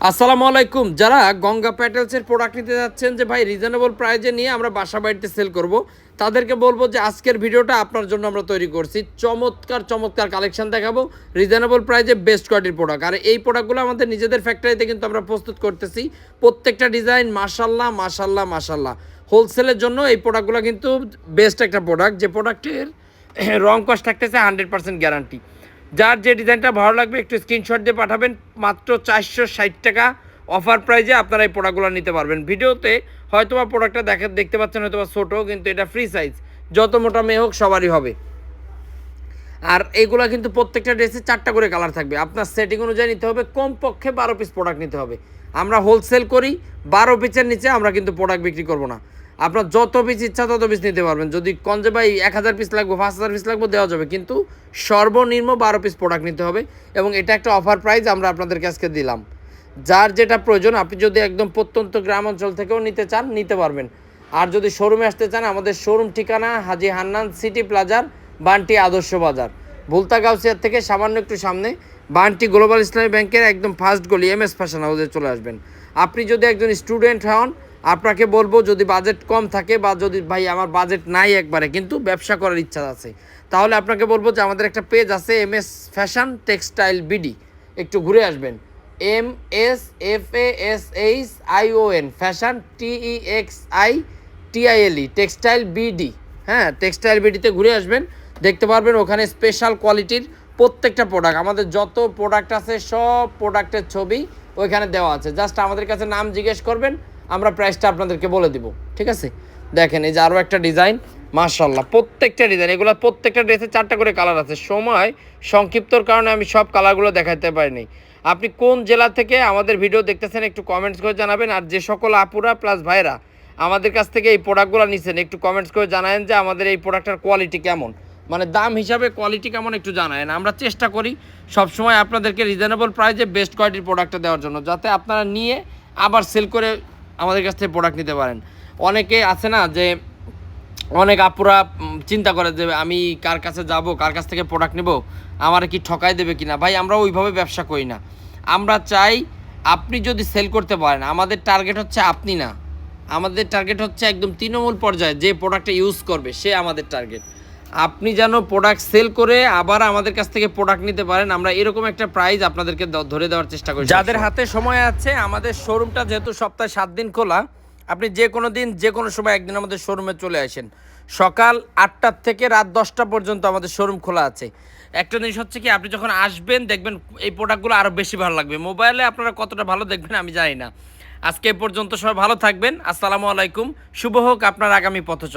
আসসালামু আলাইকুম। যারা গঙ্গা প্যাটেলসের প্রোডাক্ট নিতে যাচ্ছেন যে, ভাই রিজনেবল প্রাইজে নিয়ে আমরা বাসা বাড়িতে সেল করব, তাদেরকে বলব যে, আজকের ভিডিওটা আপনার জন্য আমরা তৈরি করছি। চমৎকার চমৎকার কালেকশন দেখাবো। রিজনেবল প্রাইজে বেস্ট কোয়ালিটির প্রোডাক্ট আর এই প্রোডাক্টগুলো আমাদের নিজেদের ফ্যাক্টরিতে কিন্তু আমরা প্রস্তুত করতেছি। প্রত্যেকটা ডিজাইন মাশাল্লাহ মাশাল্লাহ মাশাল্লাহ হোলসেলের জন্য এই প্রোডাক্টগুলো কিন্তু বেস্ট একটা প্রোডাক্ট যে প্রোডাক্টের রং কস্ট থাকতেছে হান্ড্রেড পার্সেন্ট গ্যারান্টি যার যে ডিজাইনটা ভালো লাগবে, একটু স্ক্রিনশট দিয়ে পাঠাবেন। মাত্র চারশো ষাট টাকা অফার প্রাইজে আপনারা এই প্রোডাক্টগুলো নিতে পারবেন। ভিডিওতে হয়তো বা প্রোডাক্টটা দেখে দেখতে পাচ্ছেন হয়তো বা ছোটো কিন্তু এটা ফ্রি সাইজ যত মোটা মেয়ে হোক, সবারই হবে। আর এইগুলো কিন্তু প্রত্যেকটা ড্রেসে চারটা করে কালার থাকবে। আপনার সেটিং অনুযায়ী নিতে হবে, কমপক্ষে বারো পিস প্রোডাক্ট নিতে হবে। আমরা হোলসেল করি, বারো পিসের নিচে আমরা কিন্তু প্রোডাক্ট বিক্রি করব না। আপনার যত পিস ইচ্ছা তত পিস নিতে পারবেন। যদি কনজে ভাই এক হাজার পিস লাগবে, পাঁচ হাজার পিস লাগবে, দেওয়া যাবে। কিন্তু সর্বনিম্ন বারো পিস প্রোডাক্ট নিতে হবে এবং এটা একটা অফার প্রাইস আমরা আপনাদের কাছকে দিলাম। যার যেটা প্রয়োজন, আপনি যদি একদম প্রত্যন্ত গ্রাম অঞ্চল থেকেও নিতে চান, নিতে পারবেন। আর যদি শোরুমে আসতে চান, আমাদের শোরুম ঠিকানা হাজি হান্নান সিটি প্লাজার বান্টি আদর্শ বাজার। ভুলতা গাউসিয়ার থেকে সামান্য একটু সামনে বান্টি গ্লোবাল ইসলামী ব্যাংকের একদম ফার্স্ট গলি এম এস ফ্যাশন হাউসে চলে আসবেন। আপনি যদি একজন স্টুডেন্ট হন আপনাকে বলব, যদি বাজেট কম থাকে বা যদি ভাই আমার বাজেট নাই একবারে, কিন্তু ব্যবসা করার ইচ্ছা আছে, তাহলে আপনাকে বলব যে আমাদের একটা পেজ আছে M S fashion textile BD একটু ঘুরে আসবেন M S F A S H I O N fashion T E X I T I L E textile BD হ্যাঁ টেক্সটাইল বিডিতে ঘুরে আসবেন, দেখতে পারবেন ওখানে স্পেশাল কোয়ালিটির প্রত্যেকটা প্রোডাক্ট আমাদের যত প্রোডাক্ট আছে সব প্রোডাক্টের ছবি ওইখানে দেওয়া আছে জাস্ট আমাদের কাছে নাম জিজ্ঞেস করবেন আমরা প্রাইসটা আপনাদেরকে বলে দিব, ঠিক আছে? দেখেন, এই যে আরও একটা ডিজাইন মার্শাল্লাহ প্রত্যেকটা ডিজাইন এগুলো প্রত্যেকটা ড্রেসে চারটা করে কালার আছে। সময় সংক্ষিপ্তর কারণে আমি সব কালারগুলো দেখাতে পারিনি। আপনি কোন জেলা থেকে আমাদের ভিডিও দেখতেছেন একটু কমেন্টস করে জানাবেন, আর যে সকল আপুরা প্লাস ভাইরা আমাদের কাছ থেকে এই প্রোডাক্টগুলো নিছেন, একটু কমেন্টস করে জানায়েন যে আমাদের এই প্রোডাক্টের কোয়ালিটি কেমন। মানে দাম হিসাবে কোয়ালিটি কেমন একটু জানায়েন। আমরা চেষ্টা করি সবসময় আপনাদেরকে রিজনেবল প্রাইসে বেস্ট কোয়ালিটির প্রোডাক্টটা দেওয়ার জন্য, যাতে আপনারা নিয়ে আবার সেল করে আমাদের কাছ থেকে প্রোডাক্ট নিতে পারেন। অনেকে আছে না যে, অনেক আপুরা চিন্তা করে যে, আমি কার কাছে যাব, কার কাছ থেকে প্রোডাক্ট নেব, আমার কি ঠকাই দেবে কিনা? ভাই, আমরা ওইভাবে ব্যবসা করি না। আমরা চাই আপনি যদি সেল করতে পারেন, আমাদের টার্গেট হচ্ছে আপনি না। আমাদের টার্গেট হচ্ছে একদম তৃণমূল পর্যায়ে যে প্রোডাক্টটা ইউজ করবে, সে আমাদের টার্গেট আপনি যেন প্রোডাক্ট সেল করে আবার আমাদের কাছ থেকে প্রোডাক্ট নিতে পারেন আমরা এরকম একটা প্রাইস আপনাদেরকে ধরে দেওয়ার চেষ্টা করি যাদের হাতে সময় আছে আমাদের শোরুমটা যেহেতু সপ্তাহে সাত দিন খোলা আপনি যে কোনো দিন যে কোনো সময় একদিন আমাদের শোরুমে চলে আসেন। সকাল আটটার থেকে রাত দশটা পর্যন্ত আমাদের শোরুম খোলা আছে। একটা জিনিস হচ্ছে কি আপনি যখন আসবেন দেখবেন এই প্রোডাক্টগুলো আরও বেশি ভালো লাগবে। মোবাইলে আপনারা কতটা ভালো দেখবেন আমি জানি না। আজকে এ পর্যন্ত সবাই ভালো থাকবেন। আসসালামু আলাইকুম। শুভ হোক আপনার আগামী পথচল।